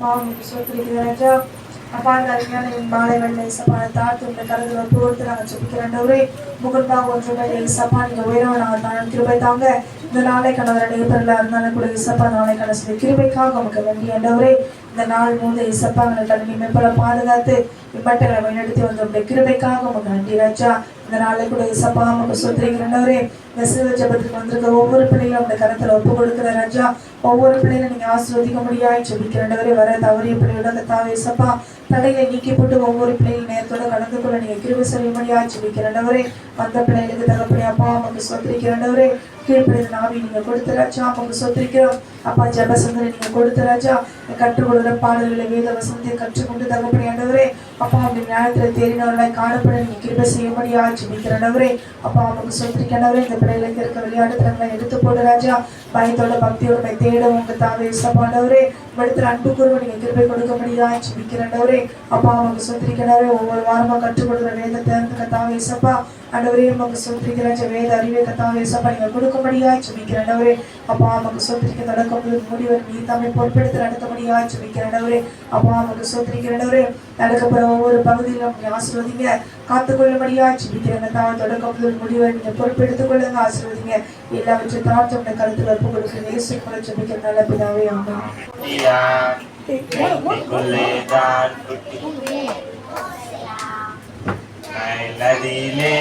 அப்பா உங்களுக்கு சொல்லிருக்கிற அப்பா இந்த மாலை வெள்ளை சப்பா தாழ்த்து உள்ள கருதுல ஒப்பு கொடுத்து நாங்கள் ஜெபிக்கிறேன் முகன்பாக ஒன்றுமே இசப்பா நீங்க உயரவ நாங்கள் தான். கிருபை தாங்க. இந்த நாளை கணவர் இடைப்பெறல இருந்தாலும் கூட இசப்பா நாளை கடைசி கிருபைக்காக உமக்கு வேண்டிய ஆண்டவரே இந்த நாள் மூணு இசப்பா எங்களை கல்வி மேம்பட பாதுகாத்து இம்மட்டங்களை வழிநடத்தி வந்த கிருபைக்காக உமக்கு நன்றி ராஜா. இந்த நாளை கூட இசப்பா உமக்கு சொத்துறீங்கிறவரே இந்த சிறுவ ஜபத்துக்கு வந்திருக்க ஒவ்வொரு பிள்ளைகளும் அந்த கரத்துல ஒப்பு கொடுக்குற ராஜா. ஒவ்வொரு பிள்ளைகளும் நீங்க ஆசீர்வதிக்க முடியாது ஜெபிக்கிறவரே வர தவறிய பிள்ளைகளோட தாவே இசப்பா தடையை நீக்கி போட்டு ஒவ்வொரு பிள்ளைகள் நேரத்தோட கலந்து கொள்ள நீங்க கிருவி செய்ய முடியாது ஜெபிக்கிறவரே வந்த பிள்ளைகளுக்கு தகப்படி அப்பா உமக்கு சொத்திரிக்கிறவரே கீழ்ப்படிந்த நாவி நீங்க கொடுத்த ராஜா உமக்கு சொத்திரிக்கிறோம் அப்பா ஜபசந்தரை நீங்க கொடுத்த ராஜா. கற்றுக் கொடுக்கிற பாடல்களை வேத வசனத்தை கற்றுக்கொண்டு தகப்படி ஆண்டவரே அப்பா உங்க நியாயத்தில் தேறினவர்களாய் காணப்பட நீ கிருபை செய்யும்படியா ஜிபிக்கிறனவரே அப்பா உமக்கு சொத்திரிக்கிறவரே இந்த பிள்ளைகளுக்கு இருக்க விளையாட்டுத்தனங்களை எடுத்து போடு ராஜா. பயத்தோட பக்தியோட உம்மை தேட உங்க தாவே இசப்பாண்டவரே இடத்துல அன்பு கூறுவ நீங்க கிருபை கொடுக்க முடியாது அப்பா உமக்கு சொத்திரிக்கிறவரே ஒவ்வொரு வாரமா கற்றுக் கொடுக்குற வேதத்தை இருந்துக்க தாவே இசப்பா ஆண்டவரே உமக்கு சொத்திரிக்கிற வேத அறிவை கத்தாவே இசப்பா நீங்க கொடுக்க முடியாது அப்பா உமக்கு சொத்திரிக்க நடக்கும் முடிவர் நீ தாமே பொறுப்பெடுத்து நடத்த முடியாது அப்பா உமக்கு சொத்திரிக்கிறவரே நடக்கப்படுற ஒவ்வொரு பகுதியிலும் நீங்க ஆசீர்வதிங்க. காத்துக்கொள்ளும்படியா ஜெபிக்கிறங்க தான் தொடக்கம் முதல் முடிவை நீங்க பொறுப்பெடுத்துக் கொள்ளுங்க ஆசீர்வதிங்க. எல்லாவற்றையும் தாழ்த்து உடைய கருத்தில் ஒப்பு கொடுக்க நேசு கூட சுமிக்கிற நல்ல பிதாவே ஆமா குட்டிக்குள்ளேதான் குட்டி நதியிலே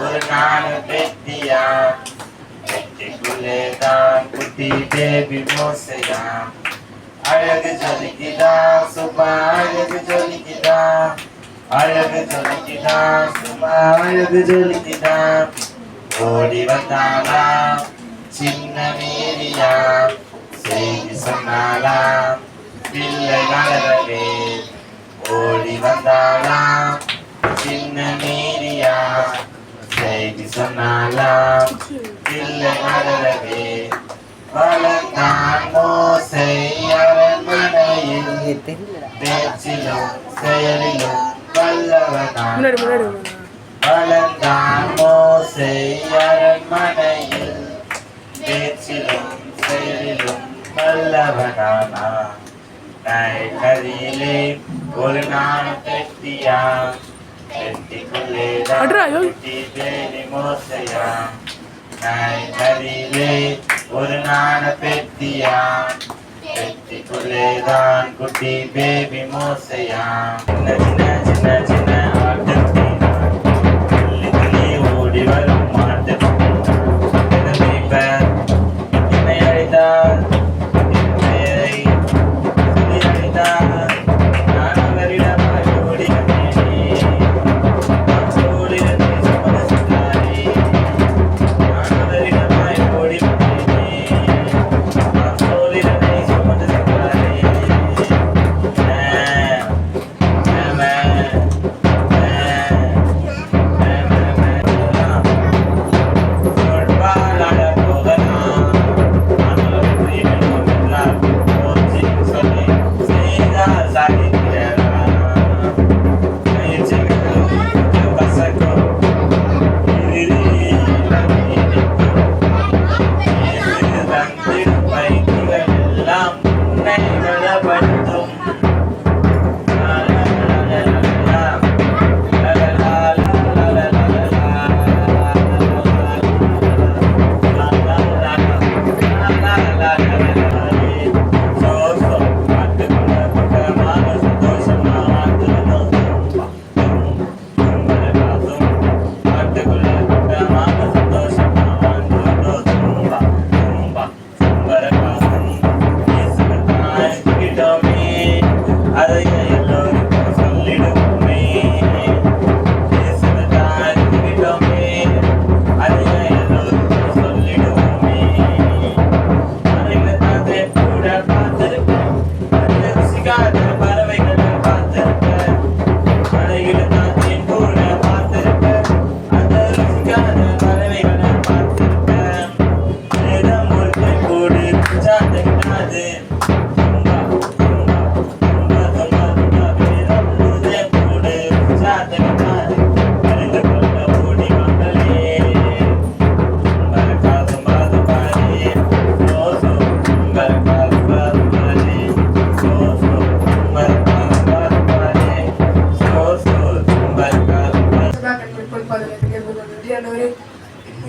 ஒரு நாள் வெட்டியா வெட்டிக்குள்ளேதான் குட்டி பேபி மோசையா. அழகு ஜொலிக்குதா சுபா அழகு ஜொலிக்குதா. அழகு ஜொலிக்குதா சுபா அழகு ஜொலிக்குதா. ஓடி வந்தாளா சின்ன மீறியா செய்தி சொன்னாளா பிள்ளை வளரவே. ஓடி வந்தாளா சின்ன மீறியா செய்தி சொன்னாளா பிள்ளை வளரவே வளர்ந்தான் மோசை அரண்மனையில். பேச்சிலும் செயலிலும் வல்லவனான் வளர்ந்தான் மோசை அரண்மனையில். பேச்சிலும் செயலிலும் வல்லவனானா நதியிலே ஒரு நாள் பெட்டியா ஒரு நாள் பெட்டியா பெட்டிக்குள்ளேதான் குட்டி பேபி மோசையா சின்ன சின்ன சின்ன சின்ன துள்ளி ஓடி வரும்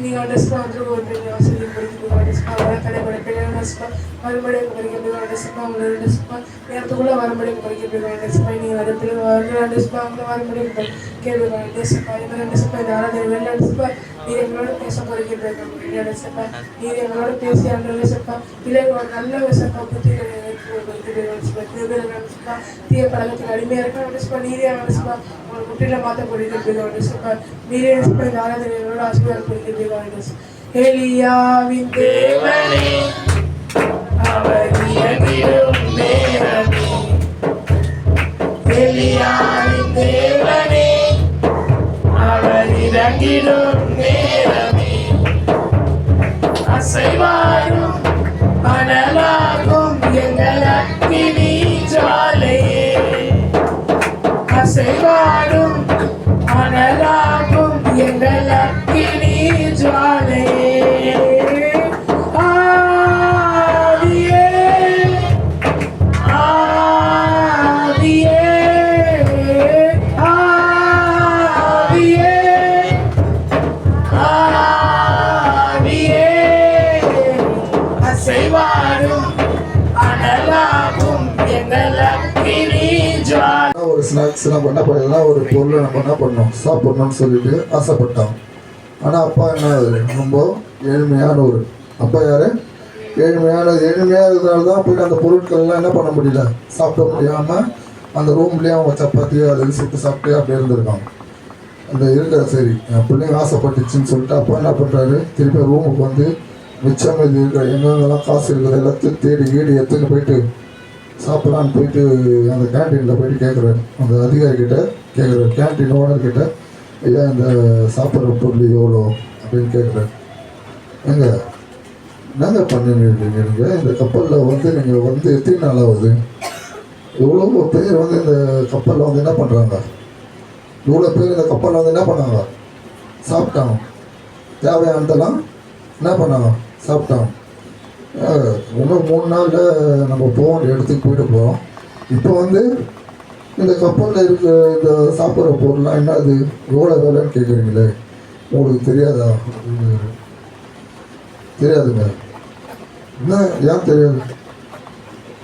நீங்கள் அட்ரஸ்க்கு வந்து ஒரு பெரிய வசதி படிக்கிறது அட்ரஸ்க்கு வர கடை படிப்பில் அட்ரஸ்க்கு மறுபடியும் படிக்கிறது அட்ரஸ்க்கு அவங்களோட அட்ரஸ்க்கு நேரத்துக்குள்ளே மறுபடியும் படிக்கிறது அட்ரஸ்க்கு நீங்கள் அடுப்பில் வந்து அட்ரஸ்க்கு அவங்கள மறுபடியும் படிக்கிறது அட்ரஸ்க்கு இது மாதிரி நீர் எங்களோட பேச போகிற கேட்பீங்க ரெண்டு நீர் எங்களோட பேசி அந்த சப்பா இல்லை நல்ல சப்பா புத்தி தீய பழக்கத்துக்கு அடிமையாக இருக்க ரெண்டு நீரே ரெண்டு உங்களை முற்றிலும் மாற்ற போய் கேட்பீங்க நீரே ஸ்பா இந்த ஆராதனை எங்களோட ஆசீர்வாதம் போய் கேட்பீங்க ரெண்டு எலியாவின் தேவனே அவர் இயங்கிடும் நேரமே. எலியாவின் தேவனே செய்வாரும். அனலாகும் எங்கள் அக்னி ஜாலையே அசைவாடும் ஒரு ஸ்நாக்ஸ் நம்ம என்ன பண்ணலாம் ஒரு பொருளை நம்ம என்ன பண்ணோம் சாப்பிட்ணும்னு சொல்லிட்டு ஆசைப்பட்டோம். ஆனால் அப்பா என்ன ரொம்ப ஏழ்மையான ஒரு அப்பா யார்? ஏழ்மையான ஏழ்மையாக இருக்கிறனால தான் போயிட்டு அந்த பொருட்கள்லாம் என்ன பண்ண முடியல? சாப்பிட முடியாமல் அந்த ரூம்லேயே அவங்க சப்பாத்தியோ அது சுட்டு சாப்பிட்டு அப்படியே இருந்திருக்காங்க. அந்த இருக்கிற சரி என் பிள்ளைங்க ஆசைப்பட்டுச்சுன்னு சொல்லிட்டு அப்பா என்ன பண்ணுறாரு திருப்பி ரூமுக்கு வந்து மிச்சம் இது இருக்கிற எங்கெங்கெல்லாம் காசு இருக்கிற எல்லாத்தையும் தேடி கீடி எடுத்துன்னு போயிட்டு சாப்பிடலான்னு போயிட்டு அந்த கேன்டீனில் போயிட்டு கேட்குறேன். அந்த அதிகாரிக்கிட்ட கேட்குறேன். கேன்டீன் ஓனர்கிட்ட ஐயா இந்த சாப்பிட்ற பொருள் எவ்வளோ அப்படின்னு கேட்குறேன். ஏங்க என்னங்க பண்ணிருக்கீங்க நீங்கள் இந்த கப்பலில் வந்து நீங்கள் வந்து எத்தனை நாள் ஆகுது? எவ்வளோ பேர் வந்து இந்த கப்பலில் வந்து என்ன பண்ணுறாங்க இவ்வளோ பேர் இந்த கப்பலில் வந்து என்ன பண்ணாங்க? சாப்பிட்டாங்க. தேவையானதெல்லாம் என்ன பண்ணாங்க? சாப்பிட்டாங்க. இன்னும் மூணு நாளில் நம்ம போக வேண்டிய இடத்துக்கு போயிட்டு போகிறோம் இப்போ வந்து இந்த கப்பலில் இருக்கிற இந்த சாப்பிட்ற பொருள்லாம் என்ன அது எவ்வளோ வேலைன்னு கேட்குறீங்களே உங்களுக்கு தெரியாதா? தெரியாதுங்க. என்ன? ஏன் தெரியாது?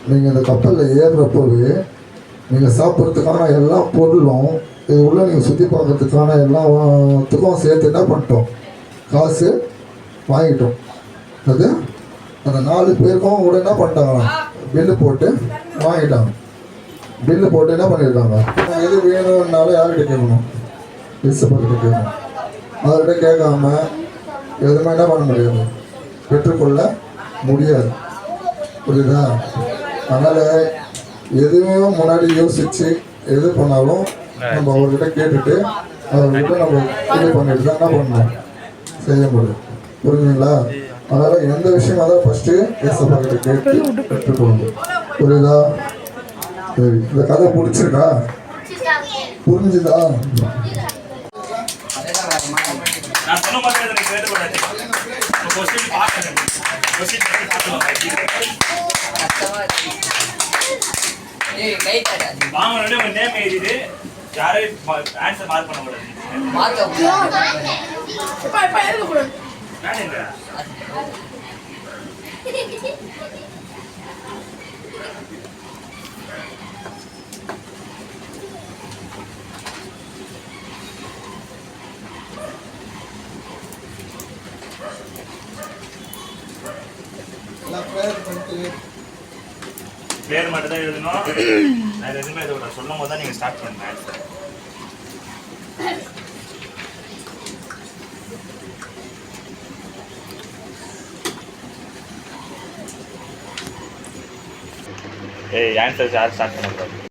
நீங்கள் இந்த கப்பலில் ஏறுறப்போவே நீங்கள் சாப்பிட்றதுக்கான எல்லா பொருளும் இது உள்ள நீங்கள் சுற்றி பார்க்கறதுக்கான எல்லாத்துக்கும் சேர்த்து என்ன பண்ணிட்டோம்? காசு வாங்கிட்டோம். அது அந்த நாலு பேருக்கும் கூட என்ன பண்ணிட்டாங்களாம் பில்லு போட்டு வாங்கிட்டாங்க. பில்லு போட்டு என்ன பண்ணியிருக்காங்க எது வேணும்னாலும் யார்கிட்ட கேட்கணும்? இசப்பர்கிட்ட கேட்கணும். அவர்கிட்ட கேட்காம எதுவுமே என்ன பண்ண முடியாது. பெற்றுக்கொள்ள முடியாது. புரியுதா? அதனால் எதுவுமே முன்னாடி யோசித்து எது பண்ணாலும் நம்ம அவர்கிட்ட கேட்டுட்டு அவர்கிட்ட நம்ம இது பண்ணிட்டு தான் என்ன பண்ணணும்? செய்ய முடியும். புரியுதுங்களா அதனால் எந்த விஷயமா தான் ஃபஸ்ட்டு ஏசப்பா கிட்ட கேட்டு பெற்றுக்கொள்ளணும் புரியுதா? சரி. இந்த கதை பிடிச்சிருக்கா புரிஞ்சுதா? யாரையும் ஆன்சர் மார்க் எழுதக்கூடாது. வேணுங்க பேர் மட்டும் தான் எழுதணும். நான் எதுவுமே எழுத சொல்லும் போது தான் நீங்கள் ஸ்டார்ட் பண்ணுங்க. ஏய் ஆன்சர் யார் ஸ்டார்ட் பண்ணக்கூடாது